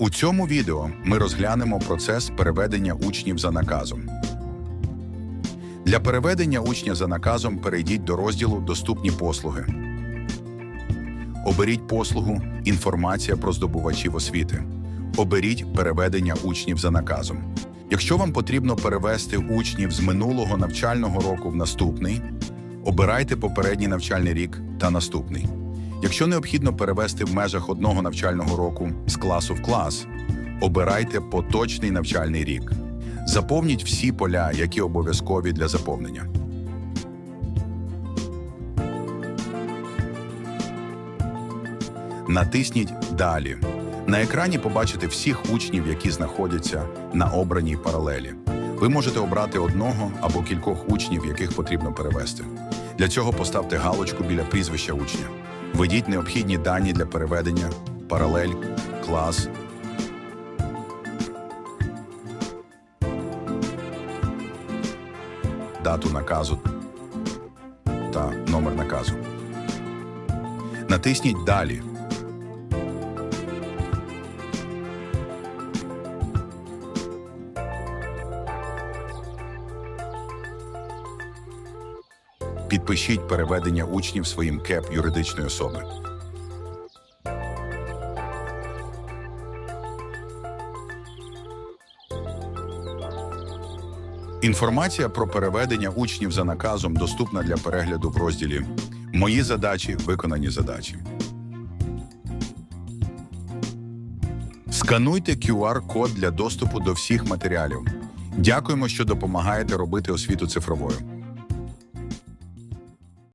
У цьому відео ми розглянемо процес переведення учнів за наказом. Для переведення учня за наказом перейдіть до розділу Доступні послуги. Оберіть послугу Інформація про здобувачів освіти. Оберіть переведення учнів за наказом. Якщо вам потрібно перевести учнів з минулого навчального року в наступний, обирайте попередній навчальний рік та наступний. Якщо необхідно перевести в межах одного навчального року з класу в клас, обирайте поточний навчальний рік. Заповніть всі поля, які обов'язкові для заповнення. Натисніть Далі. На екрані побачите всіх учнів, які знаходяться на обраній паралелі. Ви можете обрати одного або кількох учнів, яких потрібно перевести. Для цього поставте галочку біля прізвища учня. Введіть необхідні дані для переведення, паралель, клас. Дату наказу та номер наказу. Натисніть Далі. Підпишіть переведення учнів своїм КЕП юридичної особи. Інформація про переведення учнів за наказом доступна для перегляду в розділі Мої задачі, виконані задачі. Скануйте QR-код для доступу до всіх матеріалів. Дякуємо, що допомагаєте робити освіту цифровою.